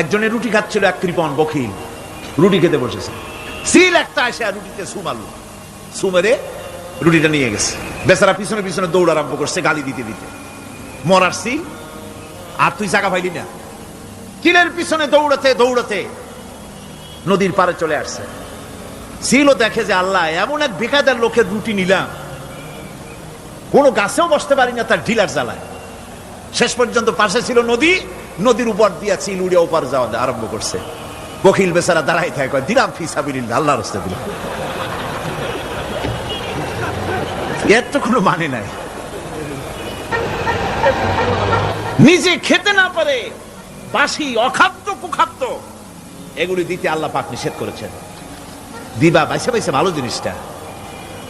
একজনের রুটি খাচ্ছিল এক কৃপন বখিল। রুটি খেতে বসেছে। সিল একটা আসে রুটিতে সু মারলো সু মেরে রুটিটা নিয়ে গেছে। বেচারা পিছনে পিছনে দৌড় আরম্ভ করছে গালি দিতে দিতে। মরার সিল, আর তুই জায়গা পাইলি না। কিলের পিছনে দৌড়াতে দৌড়াতে নদীর পারে চলে আসছে। সিলও দেখে যে আল্লাহ, এমন এক বেকায়দার লোকের রুটি নিলাম। কোনো গাছেও বসতে পারি না তার ঢিলার জ্বালায়। শেষ পর্যন্ত পাশে ছিল নদী নদীর উপর দিয়া চিল উড়ে ওপার যাওয়া আরম্ভ করছে। বকিল বেচারা দাঁড়াই থাকে দিলাম ফিসাবিল আল্লাহ রস্তে দিলাম। এর তো কোনো মানে নাই। নিজে খেতে না পারে, বাসি, অখাদ্য, কুখাদ্য, এগুলি দিতে আল্লাহ পাক নিষেধ করেছেন। দিবা, বাইসে বাইসে, ভালো জিনিসটা।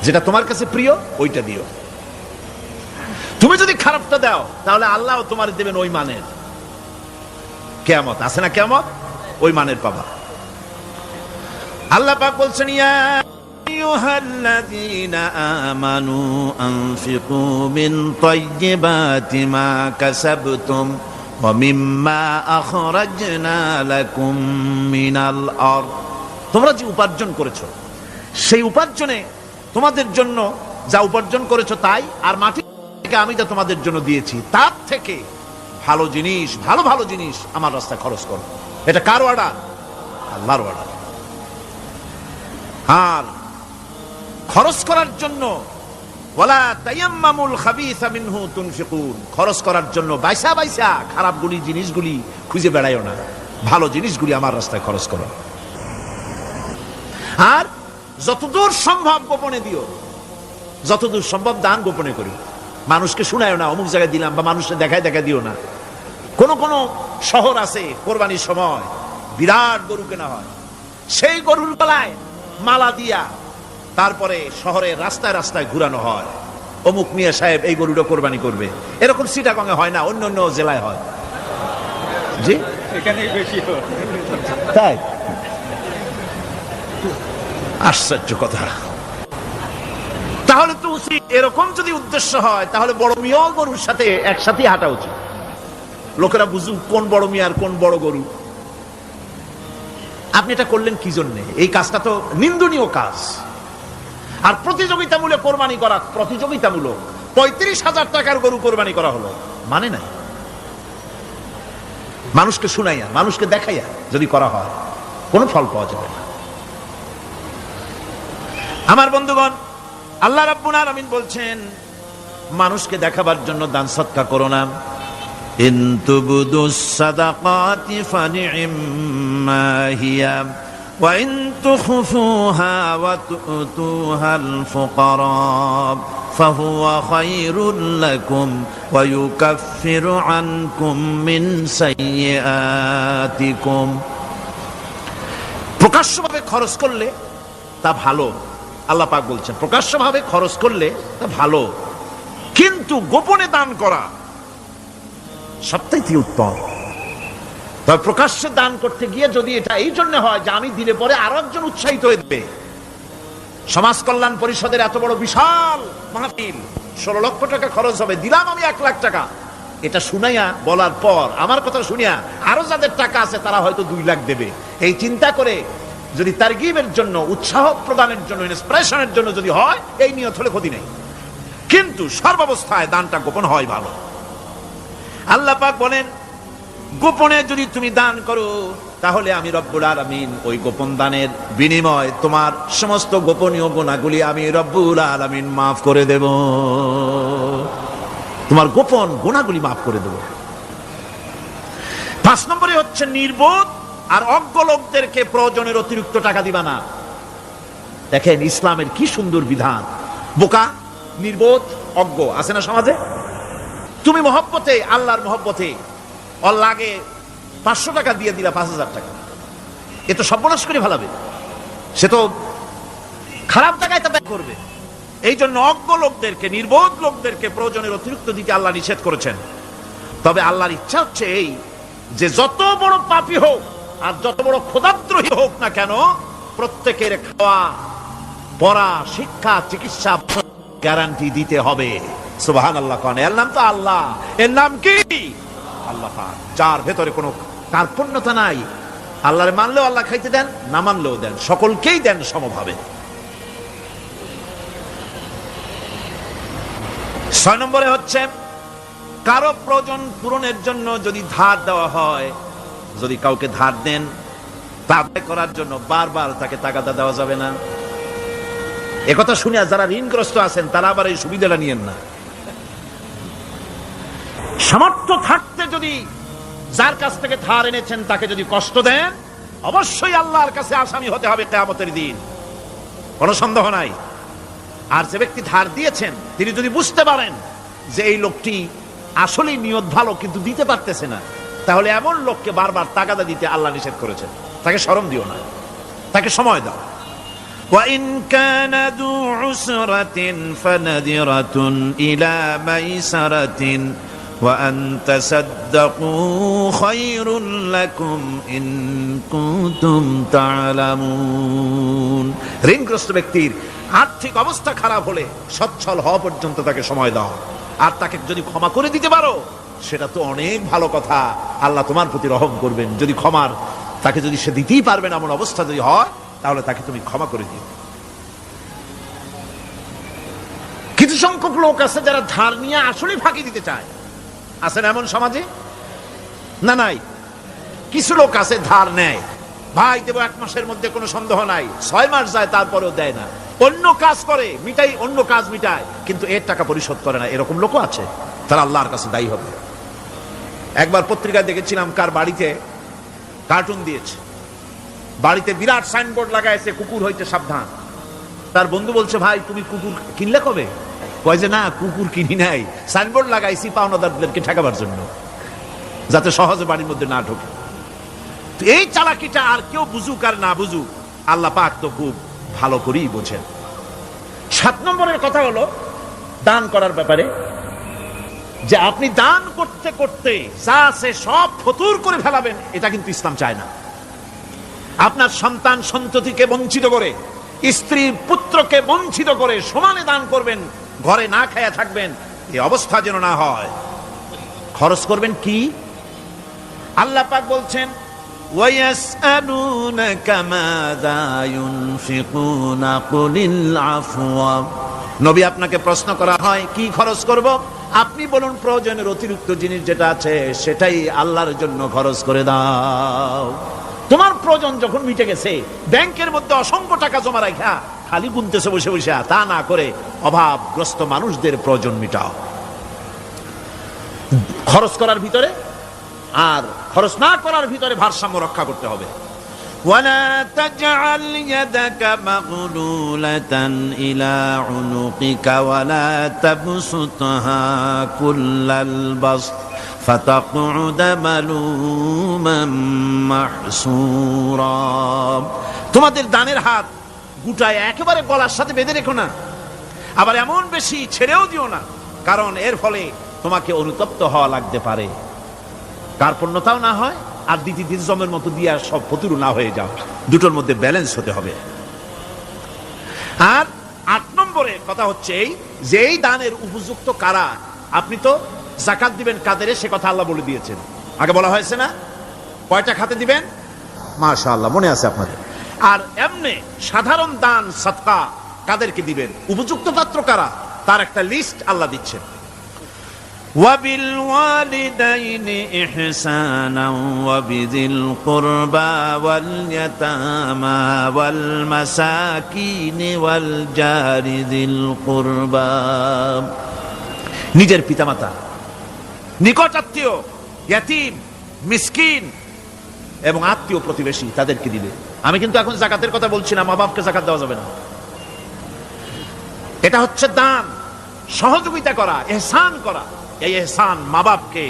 যেটা তোমার কাছে প্রিয়, ওইটা দিও। তুমি যদি খারাপটা দাও, তাহলে আল্লাহ তোমার দেবেন ওই মানের। কেয়ামত, আছে না কেয়ামত? ওই মানের পাবা। আল্লাহ পাক বলছেন, ইয়া তোমরা যে উপার্জন করেছ, সেই উপার্জনে তোমাদের জন্য যা উপার্জন করেছ তাই, আর মাটি থেকে আমি যা তোমাদের জন্য দিয়েছি, তার থেকে ভালো জিনিস, ভালো ভালো জিনিস আমার রাস্তায় খরচ করো। এটা কার অর্ডার আল্লাহর অর্ডার আর খরচ করার জন্য, ওয়ালা তায়াম্মামুল খাবিসা মিনহু তুনফিকুন। খরচ করার জন্য বাইসা বাইসা খারাপ গুলি জিনিসগুলি খুঁজে বেড়াইও না। ভালো জিনিসগুলি আমার রাস্তায় খরচ করো। আর যতদূর সম্ভব গোপনে দিও। যতদূর সম্ভব দান গোপনে করি মানুষকে শুনায় না, অমুক জায়গায় দিলাম বা মানুষকে দেখায় দেখা দিও না। কোন কোন শহর আছে কোরবানির সময় বিরাট গরু কেনা হয়। সেই গরুর গলায় মালা দিয়া তারপরে শহরের রাস্তায় রাস্তায় ঘুরানো হয়। অমুক মিয়া সাহেব এই গরুটা কোরবানি করবে। এরকম সিটাগঙ্গে হয় না অন্য অন্য জেলায় হয়। জি? তাই? আশ্চর্য কথা। তাহলে তো উচিত। এরকম যদি উদ্দেশ্য হয় তাহলে বড় মিয়া গরুর সাথে একসাথে হাঁটা উচিত। লোকেরা বুঝুক কোন বড় মিয়া আর কোন বড় গরু। আপনি এটা করলেন কি জন্যে? এই কাজটা তো নিন্দনীয় কাজ। আর প্রতিযোগিতামূলক কোরবানি করা, প্রতিযোগিতামূলক। পঁয়ত্রিশ হাজার টাকার গরু কোরবানি করা হলো। মানে নাই। মানুষকে শুনাইয়া, মানুষকে দেখাইয়া যদি করা হয়, কোনো ফল পাওয়া যাবে না। আমার বন্ধুগণ, আল্লাহ রাব্বুল আলামিন বলছেন, মানুষকে দেখাবার জন্য দান সৎকা করো না। ইন তুবদুস সাদাকাতি ফানি'ম্মা হিয়া ওয়া ইন তুখফুহা ওয়া তু'তুহা আল ফুকারা فهو خير لكم ويكفر عنكم من سيئاتكم প্রকাশ্যভাবে খরচ করলে তা ভালো আল্লাহ পাক বলছেন প্রকাশ্যভাবে খরচ করলে তা ভালো কিন্তু গোপনে দান করা সবথেকে উত্তম। তবে প্রকাশ্যে দান করতে গিয়ে যদি এটা এই জন্য হয় যে আমি দিলে পরে আরও একজন উৎসাহিত হয়ে দেবে। সমাজ কল্যাণ পরিষদের এত বড় বিশাল মাহফিল, ষোলো লক্ষ টাকা খরচ হবে, দিলাম আমি এক লাখ টাকা। এটা শুনাইয়া, বলার পর, আমার কথা শুনিয়া আরও যাদের টাকা আছে তারা হয়তো দুই লাখ দেবে। এই চিন্তা করে যদি তার তারগিবের জন্য, উৎসাহ প্রদানের জন্য ইন্সপিরেশনের জন্য যদি হয়, এই নিয়ত হলে ক্ষতি নেই। কিন্তু সর্বাবস্থায় দানটা গোপন হয় ভালো। আল্লাহ পাক বলেন, গোপনে যদি তুমি দান করো, তাহলে আমি রব্বুল আলামিন ওই গোপন দানের বিনিময় তোমার সমস্ত গোপনীয় গুণাগুলি আমি রব্বুল আলামিন মাফ করে দেব। তোমার গোপন গুণাগুলি মাফ করে দেব। পাঁচ নম্বরে হচ্ছে নির্বোধ আর অজ্ঞ লোকদেরকে প্রয়োজনের অতিরিক্ত টাকা দিবা না। দেখেন ইসলামের কি সুন্দর বিধান। বোকা, নির্বোধ, অজ্ঞ, আছে না সমাজে? তুমি মহব্বতে, আল্লাহর মহব্বতে। ওর লাগে পাঁচশো টাকা দিয়ে দিলা, পাঁচ হাজার টাকা। এ তো সর্বনাশ করে ফেলাবে। সে তো খারাপ জায়গায় তা ব্যয় করবে। এই জন্য অজ্ঞ লোকদেরকে, নির্বোধ লোকদেরকে প্রয়োজনের অতিরিক্ত দিতে আল্লাহ নিষেধ করেছেন। তবে আল্লাহর ইচ্ছা হচ্ছে এই, যে যত বড় পাপী হোক, আর যত বড় ক্ষুদাদ্রোহী হোক না কেন, প্রত্যেকের খাওয়া, পড়া, শিক্ষা, চিকিৎসা, গ্যারান্টি দিতে হবে। সুবাহান আল্লাহ কন। এর নাম তো আল্লাহ। এর নাম কি? আল্লাহ যার ভেতরে কোনো কার্পণ্যতা নাই। আল্লাহরে মানলেও আল্লাহ খাইতে দেন, না মানলেও দেন। সকলকেই দেন সমভাবে। ছয় নম্বরে হচ্ছে, কারও প্রয়োজন পূরণের জন্য যদি ধার দেওয়া হয়, যদি কাউকে ধার দেন, তা আদায় করার জন্য বারবার তাকে তাগাদা দেওয়া যাবে না। একথা শুনে যারা ঋণগ্রস্ত আছেন, তারা আবার এই সুবিধাটা নিয়েন না। সামর্থ্য থাকতে যদি যার কাছ থেকে ধার এনেছেন তাকে যদি কষ্ট দেন অবশ্যই আল্লাহর কাছে আসামি হতে হবে কেয়ামতের দিন কোনো সন্দেহ নাই আর যে ব্যক্তি ধার দিয়েছেন তিনি যদি বুঝতে পারেন যে এই লোকটি আসলেই নিয়ত ভালো কিন্তু দিতে পারতেছে না তাহলে এমন লোককে বারবার তাগাদা দিতে আল্লাহ নিষেধ করেছেন তাকে শরম দিও না তাকে সময় দাও وإن كان ذو عسرة فنذرة إلى ميسرة وأن تصدقوا خير لكم إن كنتم تعلمون ঋণগ্রস্ত ব্যক্তির আর্থিক অবস্থা খারাপ হলে সচ্ছল হওয়া পর্যন্ত তাকে সময় দাও আর তাকে যদি ক্ষমা করে দিতে পারো সেটা তো অনেক ভালো কথা আল্লাহ তোমার প্রতি রহম করবেন যদি ক্ষমার তাকে যদি সে দিতেই পারবে না এমন অবস্থা যদি হয় তাহলে তাকে তুমি ক্ষমা করে দিও কিছু সংখ্যক লোক আছে যারা ধার নিয়ে আসলে ফাঁকি দিতে চায় আছেন এমন সমাজে? না, নাই। কিছু লোক আছে, ধার নেয়। ভাই, দেবো, এক মাসের মধ্যে কোনো সন্দেহ নাই। ছয় মাস যায়, তারপরেও দেয় না। অন্য কাজ করে, মিটাই, অন্য কাজ মিটায়। কিন্তু এর টাকা পরিশোধ করে না। এরকম লোকও আছে। তারা আল্লাহর কাছে দায়ী হবে। একবার পত্রিকায় দেখেছিলাম কার বাড়িতে কার্টুন দিয়েছে। বাড়িতে বিরাট সাইনবোর্ড লাগাইছে, কুকুর হইতে সাবধান। তার বন্ধু বলছে, ভাই, তুমি কুকুর কিনলে কবে? কয় যে, না, কুকুর কিনি নাই। সাইনবোর্ড লাগাইছি পাওনাদারদেরকে ঠেকাবার জন্য, যাতে সহজে বাড়ির মধ্যে না ঢোকে। এই চালাকিটা আর কেউ বুঝুক আর না বুঝুক, আল্লাহ পাক তো খুব ভালো করেই বোঝেন। সাত নম্বরের কথা হলো, দান করার ব্যাপারে, যে আপনি দান করতে করতে যা আছে সব ফতুর করে ফেলাবেন, এটা কিন্তু ইসলাম চায় না। আপনার সন্তান সন্ততিকে বঞ্চিত করে স্ত্রী পুত্রকে বঞ্চিত করে সমানে দান করবেন ঘরে না খায়া থাকবেন এই অবস্থা যেন না হয়। খরচ করবেন কি? আল্লাহ পাক বলছেন নবী আপনাকে প্রশ্ন করা হয়, কি খরচ করব? আপনি বলুন, প্রয়োজনের অতিরিক্ত জিনিস যেটা আছে, সেটাই আল্লাহর জন্য খরচ করে দাও। তোমার প্রয়োজন যখন মিটে গেছে, ব্যাংকের মধ্যে অসংখ্য টাকা জমা রাখা খালি গুনতেছে বসে বসে তা না করে অভাবগ্রস্ত মানুষদের প্রয়োজন মিটাও খরচ করার ভিতরে আর খরচ না করার ভিতরে ভারসাম্য রক্ষা করতে হবে ولا تجعل يدك مغلولة إلى عنقك ولا تبسطها كل البسط فتقعد ملوما محسورا তোমাদের দানের হাত গুটায় একেবারে গলার সাথে বেঁধে রেখো না। আবার এমন বেশি ছেড়েও দিও না, কারণ এর ফলে তোমাকে অনুতপ্ত হওয়া লাগতে পারে। কার্পণ্যতাও না হয়, আর দিতি দিজমের মতো দিয়ে আর সব ফতুরু না হয়ে যাও। দুটোর মধ্যে ব্যালেন্স হতে হবে। আর আট নম্বরে কথা হচ্ছে এই, যে এই দানের উপযুক্ত কারা, আপনি তো জাকাত দিবেন কাদের, সে কথা আল্লাহ বলে দিয়েছেন। আগে বলা হয়েছে না? কয়টা খাতে দিবেন? মাশা আল্লাহ মনে আছে আপনাদের। আর এমনি সাধারণ দান সৎকা কাদেরকে দিবেন উপযুক্ত পাত্র কারা তার একটা লিস্ট আল্লাহ দিচ্ছেন وبالوالدين إحسانا وبذي القربى واليتامى والمساكين والجار ذي القربى নিজের পিতামাতা নিকট আত্মীয় ইয়াতিম মিসকিন এবং আত্মীয় প্রতিবেশী তাদেরকে দিবে আমি কিন্তু এখন জাকাতের কথা বলছি না, মা বাপকে জাকাত দেওয়া যাবে না। এটা হচ্ছে দান, সহযোগিতা করা, এহসান করা। এই এহসান মা বাপকে,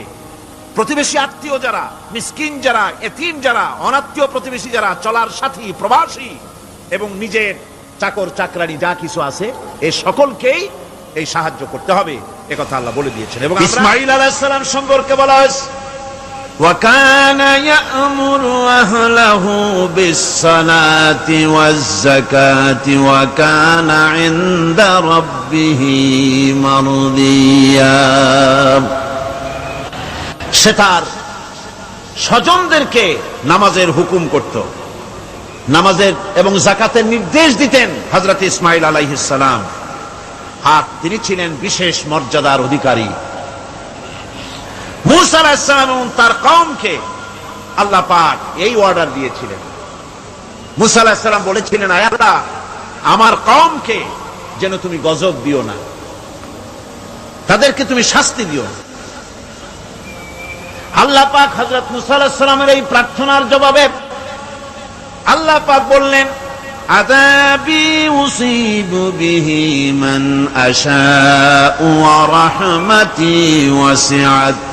প্রতিবেশী আত্মীয় যারা, মিসকিন যারা, এতিম যারা, অনাত্মীয় প্রতিবেশী যারা, চলার সাথী, প্রবাসী এবং নিজের চাকর, চাকরানি যা কিছু আছে এই সকলকেই এই সাহায্য করতে হবে, এ কথা আল্লাহ বলে দিয়েছেন। এবং ইসমাইল আলাইহিস সম্পর্কে বলা হয়েছে وكان يأمر أهله بالصلاة والزكاة وكان عند ربه مرضيا সে তার স্বজনদেরকে নামাজের হুকুম করত নামাজের এবং জাকাতের নির্দেশ দিতেন হজরত ইসমাইল আলাইহিসালাম আর তিনি ছিলেন বিশেষ মর্যাদার অধিকারী মুসা আলাহিসাল্লাম এবং তার কমকে আল্লাহ পাক এই অর্ডার দিয়েছিলেন মুসা আলাহিসাল্লাম বলেছিলেন আয় আল্লাহ আমার কমকে যেন তুমি গজব দিও না তাদেরকে তুমি শাস্তি দিও না আল্লাহ পাক হজরত মুসা আলাহিসাল্লামের এই প্রার্থনার জবাবে আল্লাহ পাক বললেন عذابي أصيب به من أشاء ورحمتي وسعت كل شيء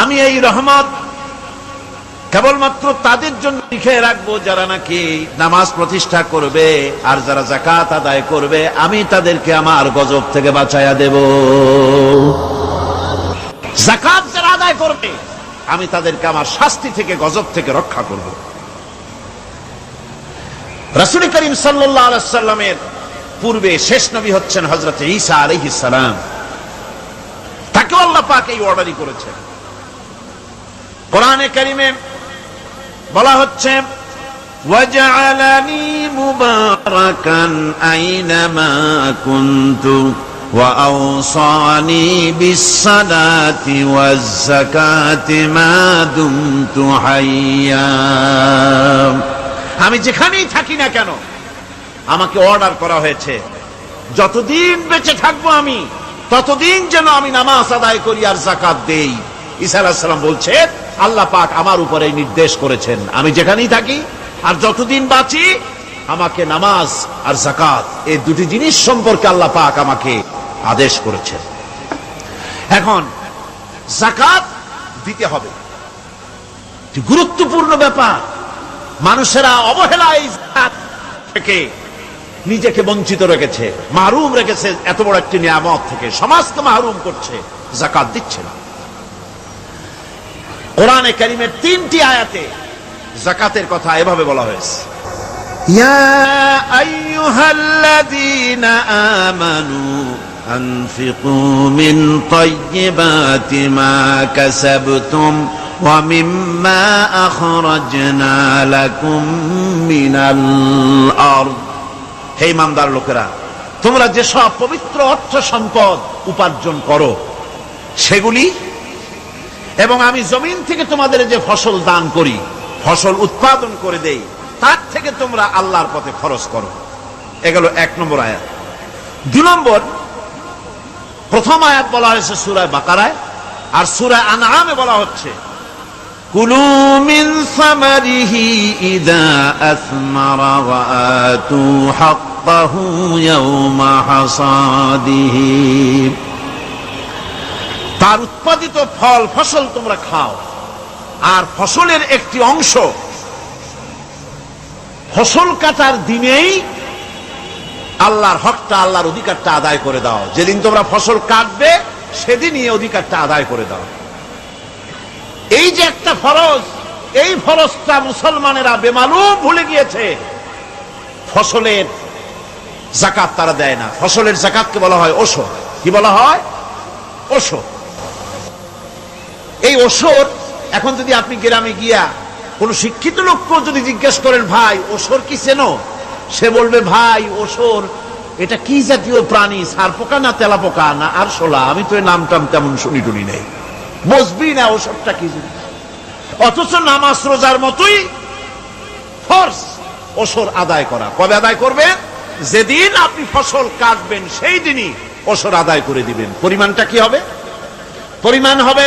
আমি এই রহমত কেবলমাত্র তাদের জন্য লিখে রাখব যারা নাকি নামাজ প্রতিষ্ঠা করবে আর যারা জাকাত আদায় করবে, আমি তাদেরকে আমার গজব থেকে বাঁচাইয়া দেব। জাকাত যারা আদায় করবে, আমি তাদেরকে আমার শাস্তি থেকে, গজব থেকে রক্ষা করব। রাসুল করিম সাল্লামের পূর্বে শেষ নবী হচ্ছেন হজরত ঈসা আলহিস সালাম। তাকেও আল্লাহ পাক এই অর্ডারই করেছেন। কোরআনে কারিমে বলা হচ্ছে وجعلني مباركا أينما كنت وأوصاني بالصلاة والزكاة ما دمت حيا আমি যেখানেই থাকি না কেন আমাকে অর্ডার করা হয়েছে যতদিন বেঁচে থাকবো আমি ততদিন যেন আমি নামাজ আদায় করি আর জাকাত দেই ঈসা আলাহিস সালাম বলছে আল্লাহ পাক আমার উপরে নির্দেশ করেছেন। আমি যেখানেই থাকি, আর যতদিন বাঁচি, আমাকে নামাজ আর জাকাত এই দুটি জিনিস সম্পর্কে আল্লাহ পাক আমাকে আদেশ করেছেন। এখন জাকাত দিতে হবে। গুরুত্বপূর্ণ ব্যাপার। মানুষেরা অবহেলায় থেকে নিজেকে বঞ্চিত রেখেছে, মাহরুম রেখেছে, এত বড় একটি নিয়ামত থেকে। সমাজকে মাহরুম করছে জাকাত দিচ্ছে না। কোরআনে কারিমের তিনটি আয়াতে জাকাতের কথা এভাবে বলা হয়েছে। ইয়া আমানু মা হে ইমানদার লোকেরা তোমরা যে সব পবিত্র অর্থ সম্পদ উপার্জন করো সেগুলি এবং আমি জমিন থেকে তোমাদের যে ফসল দান করি, ফসল উৎপাদন করে দেই, তার থেকে তোমরা আল্লাহর পথে খরচ করো। এগুলো এক নম্বর আয়াত। দু নম্বর, প্রথম আয়াত বলা হয়েছে সুরায় বাকারায়, আর সুরায় আনআমে বলা হচ্ছে, কুলু মিন সামারিহি ইদা আসমারা ওয়া আতু হাক্কাহু ইয়াউমা হাসাদিহি। তার উৎপাদিত ফল, ফসল তোমরা খাও। আর ফসলের একটি অংশ ফসল কাটার দিনেই আল্লাহর হকটা, আল্লাহর অধিকারটা আদায় করে দাও। যেদিন তোমরা ফসল কাটবে, সেদিনই অধিকারটা আদায় করে দাও। এই যে একটা ফরজ, এই ফরজটা মুসলমানেরা বেমালুম ভুলে গিয়েছে। ফসলের জাকাত তারা দেয় না। ফসলের জাকাতকে বলা হয় ওষুধ। কি বলা হয়? ওষুধ। এই ওষুধ এখন যদি আপনি গ্রামে গিয়া কোন শিক্ষিত লোককেও যদি জিজ্ঞেস করেন, ভাই, ওসর কি চেনো সে বলবে, ভাই, ওসর, এটা কি জাতীয় প্রাণী? সার পোকা না তেলা পোকা? না আর শোলা আমি তো এই নামটাম তেমন শুনি টুনি নেই। বুঝবি না ওসবটা কি অথচ নামাজ রোজার মতোই ফোর্স ওসর আদায় করা। কবে আদায় করবেন? যেদিন আপনি ফসল কাটবেন, সেই দিনই ওসর আদায় করে দিবেন। পরিমাণটা কি হবে? পরিমাণ হবে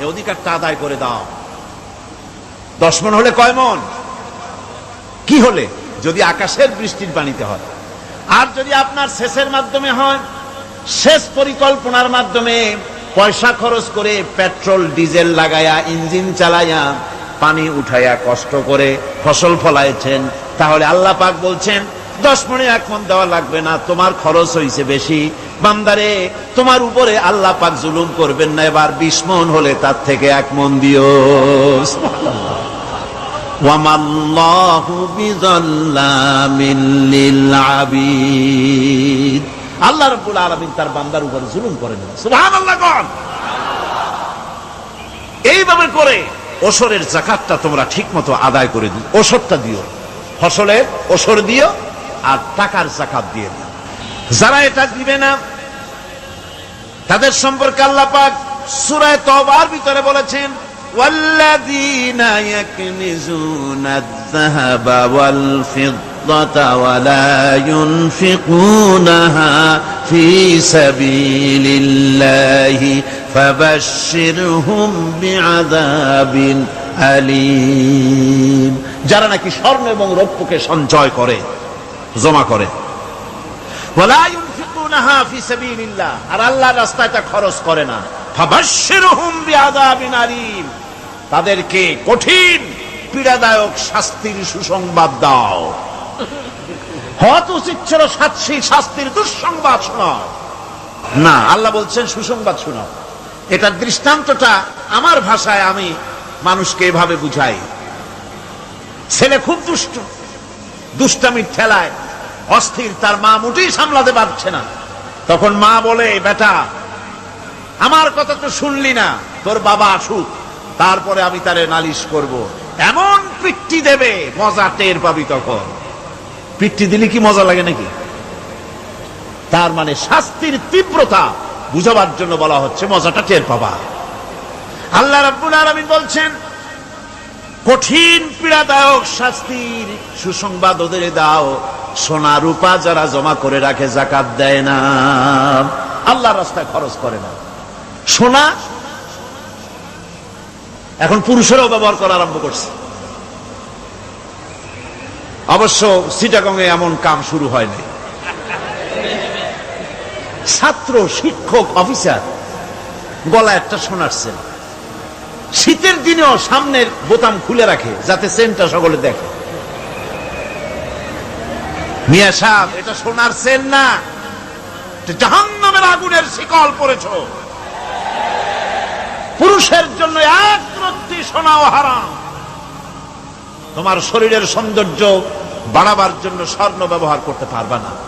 এই অধিকারটা আদায় করে দাও। দশ মন হলে কয় মন? কি হলে? যদি আকাশের বৃষ্টির পানিতে হয়। আর যদি আপনার শেষের মাধ্যমে হয় শেষ পরিকল্পনার মাধ্যমে পয়সা খরচ করে পেট্রোল, ডিজেল লাগায়া, ইঞ্জিন চালায়া, পানি উঠাইয়া কষ্ট করে ফসল ফলাইছেন, তাহলে আল্লাহ পাক বলছেন, দশ মনে এক মন দেওয়া লাগবে না, তোমার খরচ হইছে বেশি বান্দারে, তোমার উপরে আল্লাহ পাক জুলুম করবেন না, এবার বিশ মন হলে তার থেকে এক মন দিও। আল্লাহ রব্বুল আলমিন তার বান্দার জুলুম করেন এইভাবে করে ওসরের জাকাতটা তোমরা ঠিক মতো আদায় করে দিও। ওসরটা দিও। ফসলের ওসর দিও আর টাকার জাকাত দিয়ে দিও। যারা এটা দিবে না তাদের সম্পর্কে আল্লাহ পাক সূরায়ে তওবার ভিতরে বলেছেন والذين يكنزون الذهب والفضة ولا ينفقونها في سبيل الله فبشرهم بعذاب أليم যারা নাকি স্বর্ণ এবং রৌপ্যকে সঞ্চয় করে জমা করে আর আল্লাহর রাস্তায় তা খরচ করে না। তাদেরকে কঠিন, পীড়াদায়ক শাস্তির সুসংবাদ দাও। হত উচিত শাস্তির দুঃসংবাদ শোনাও না, আল্লাহ বলছেন সুসংবাদ শোনাও এটার দৃষ্টান্তটা আমার ভাষায় আমি মানুষকে এভাবে বুঝাই। ছেলে খুব দুষ্ট, দুষ্টামির ঠেলায় অস্থির, তার মা মোটেই সামলাতে পারছে না। তখন মা বলে, বেটা, আমার কথা তো শুনলি না, তোর বাবা আসুক, তারপরে আমি তারে নালিশ করব। এমন পিট্টি দেবে, মজা টের পাবি তখন। পিট্টি দিলে কি মজা লাগে নাকি? তার মানে শাস্তির তীব্রতা বুঝাবার জন্য বলা হচ্ছে, মজাটা টের পাবা। আল্লাহ রাব্বুল আলামিন বলছেন, কঠিন, পীড়াদায়ক শাস্তির সুসংবাদ ওদের দাও সোনা রূপা যারা জমা করে রাখে, জাকাত দেয় না। আল্লাহ রাস্তায় খরচ করে না। সোনা, এখন পুরুষেরাও ব্যবহার করা আরম্ভ করছে। অবশ্য সিটাগংয়ে এমন কাম শুরু হয়নি ছাত্র, শিক্ষক, অফিসার গলা একটা সেন শীতের দিনেও সামনের বোতাম খুলে রাখে, যাতে সেনটা সকলে দেখে। মিয়া এটা না। জাহান্নামের আগুনের শিকল পড়েছ। পুরুষের জন্য এক রত্তি হারাম। তোমার শরীরের সৌন্দর্য বাড়াবার জন্য স্বর্ণ ব্যবহার করতে পারবা না।